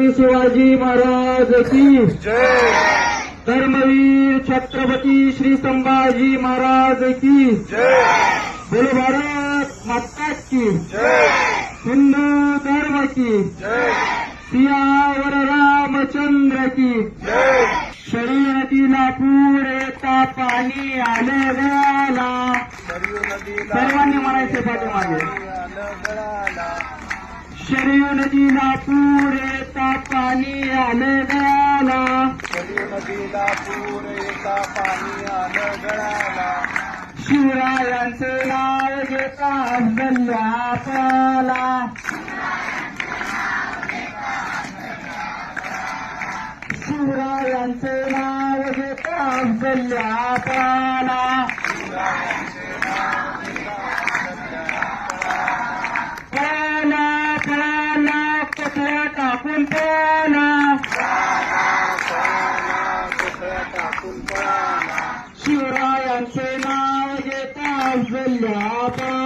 शिवाजी महाराज की। धर्मवीर छत्रपति श्री संभाजी महाराज की। जय। बोलो भारत माता की। हिंदू धर्म की। जय। सियावर रामचंद्र की। जय। शरीरातीला पूर येता पाणी आलं गळाला सरयू नदीला सर्वांनी म्हणायचे पाठीमागे आलं शरीर नदीला पूर येता पाणी आलं गळाला सरयू नदीला पूर येता पाणी आलं गळाला शिवरायांचे नाव घेता अफजल्या पळाला शिवरायांचे नाव घेता अफजल्या कपड्या टाकून पळाला कोकळ्या टाकून पळाला शिवरायांचे नाव घेता अफजल्या पळाला